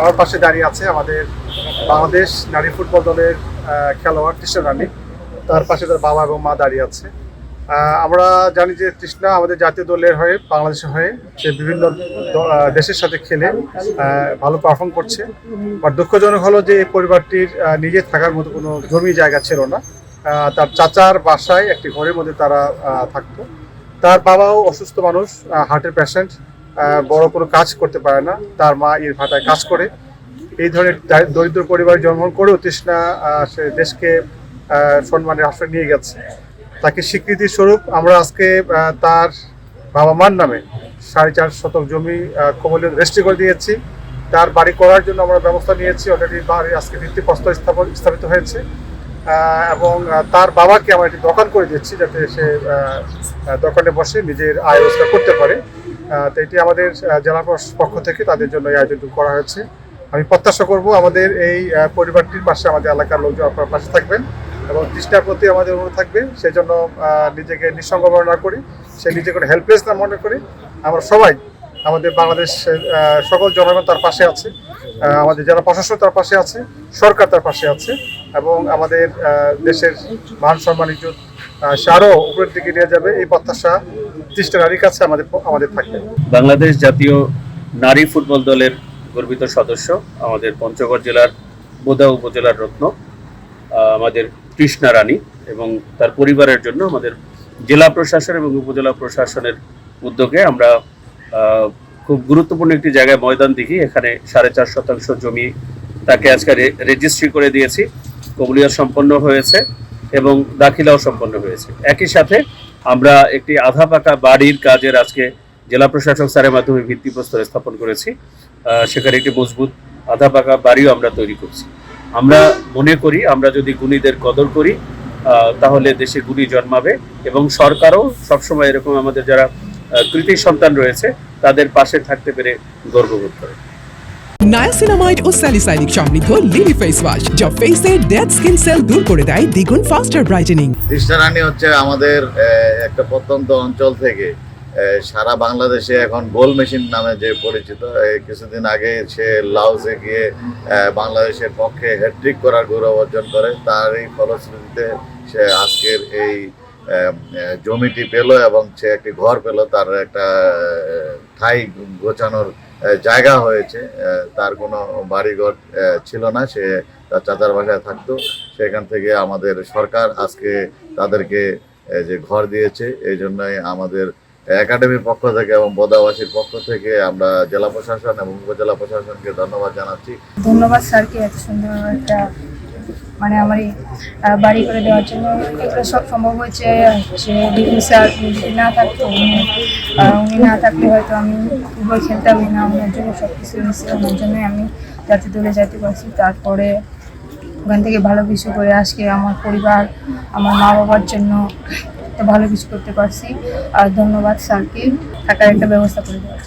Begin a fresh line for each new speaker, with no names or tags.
আমার পাশে দাঁড়িয়ে আছে আমাদের বাংলাদেশ নারী ফুটবল দলের খেলোয়াড় তৃষ্ণা রানী। তার পাশে তার বাবা এবং মা দাঁড়িয়ে আছে। আমরা জানি যে তৃষ্ণা আমাদের জাতীয় দলের হয়ে বাংলাদেশের হয়ে সে বিভিন্ন দেশের সাথে খেলে ভালো পারফর্ম করছে। বাট দুঃখজনক হলো যে এই পরিবারটির আহ, নিজে থাকার মতো কোনো জমি জায়গা ছিল না। তার চাচার বাসায় একটি ঘরের মধ্যে তারা থাকতো। তার বাবাও অসুস্থ মানুষ হার্টের পেশেন্ট বড় কোনো কাজ করতে পারে না। তার মা এর ভাটায় কাজ করে। এই ধরনের দরিদ্র পরিবার জন্মগ্রহণ করেও তৃষ্ণা সে দেশকে সম্মানের আশ্রয় নিয়ে গেছে। তাকে স্বীকৃতি স্বরূপ আমরা আজকে তার বাবা মার নামে সাড়ে চার শতক জমি কমলীয় রেজিস্ট্রি করে দিয়েছি। তার বাড়ি করার জন্য আমরা ব্যবস্থা নিয়েছি। অলরেডি বাড়ি আজকে ভিত্তিপ্রস্তর স্থাপন স্থাপিত হয়েছে। এবং তার বাবাকে আমরা একটি দোকান করে দিচ্ছি যাতে সে দোকানে বসে নিজের আয় রোজগার করতে পারে। তো এটি আমাদের জেলা পক্ষ থেকে তাদের জন্য এই আয়োজনটুকু করা হয়েছে। আমি প্রত্যাশা করব আমাদের এই পরিবারটির পাশে আমাদের এলাকার লোকজন আপনার পাশে থাকবেন এবং দৃষ্টার প্রতি আমাদের অনুরোধ থাকবে, সেজন্য নিজেকে নিঃসঙ্গ না করি, সে নিজেকে হেল্পলেস না মনে করি। আমরা সবাই আমাদের বাংলাদেশের সকল জনগণ তার পাশে আছে আমাদের জেলা প্রশাসন তার পাশে আছে, সরকার তার পাশে আছে এবং আমাদের দেশের মান সম্মান, ইজ্জত আহ, সে উপরের দিকে নিয়ে যাবে। এই প্রত্যাশা দৃষ্টি নারীর কাছে আমাদের আমাদের থাকবে।
বাংলাদেশ জাতীয় নারী ফুটবল দলের গর্বিত সদস্য আমাদের পঞ্চগড় জেলার বোদা উপজেলার রত্ন আমাদের কৃষ্ণা রানী এবং তার পরিবারের জন্য আমাদের জেলা প্রশাসন এবং উপজেলা প্রশাসনের উদ্যোগে আমরা খুব গুরুত্বপূর্ণ একটি জায়গায় ময়দান দেখি। এখানে সাড়ে চার শতাংশ জমি তাকে আজকে রেজিস্ট্রি করে দিয়েছি। কবুলিয়া সম্পন্ন হয়েছে। এবং দাখিলাও সম্পন্ন হয়েছে। একই সাথে আমরা একটি আধা পাকা বাড়ির কাজের আজকে জেলা প্রশাসক স্যারের মাধ্যমে ভিত্তিপ্রস্তর স্থাপন করেছি। সেখানে একটি মজবুত আধা পাকা বাড়িও আমরা তৈরি করছি। আমরা মনে করি, আমরা যদি গুণীদের কদর করি তাহলে দেশে গুণী জন্মাবে এবং সরকারও সবসময় এরকম আমাদের যারা কৃতি সন্তান রয়েছে, তাদের পাশে থাকতে পেরে গর্ববোধ করে।
নায়াসিনামাইড ও স্যালিসাইনিক সমৃদ্ধ লিলি ফেস ওয়াশ, যা ফেসের ডেড স্কিন সেল দূর করে দেয় দ্বিগুণ ফাস্টার ব্রাইটেনিং
রানী হচ্ছে আমাদের একটা প্রত্যন্ত অঞ্চল থেকে সারা বাংলাদেশে এখন গোল মেশিন নামে যে পরিচিত কিছুদিন আগে সে লাউসে গিয়ে বাংলাদেশের পক্ষে হ্যাট্রিক করার গৌরব অর্জন করে। তার এই ফলশ্রুতিতে সে আজকের এই জমিটি পেল এবং সে একটি ঘর পেল, তার একটা ঠাই গোছানোর জায়গা হয়েছে তার কোনো বাড়িঘর ছিল না, সে তার চাচার বাসায় থাকতো। সেখান থেকে আমাদের সরকার আজকে তাদেরকে যে ঘর দিয়েছে, এই জন্যই আমাদের একাডেমির পক্ষ থেকে এবং বদাবাসীর পক্ষ থেকে আমরা জেলা প্রশাসন এবং উপজেলা প্রশাসনকে ধন্যবাদ জানাচ্ছি।
ধন্যবাদ স্যারকে, এত সুন্দর একটা মানে আমার বাড়ি করে দেওয়ার জন্য এগুলো সব সম্ভব হয়েছে। যে বিপি স্যার না থাকতো, উনি না থাকলে হয়তো আমি ফুটবল খেলতামই না। ওনার জন্য সব কিছু হয়েছে ওনার জন্যই আমি জাতীয় দলে যেতে পারছি। তারপরে ওখান থেকে ভালো কিছু করে আজকে আমার পরিবার, আমার মা বাবার জন্য ভালো কিছু করতে পারছি। আর ধন্যবাদ স্যারকে, থাকার একটা ব্যবস্থা করে দেওয়ার।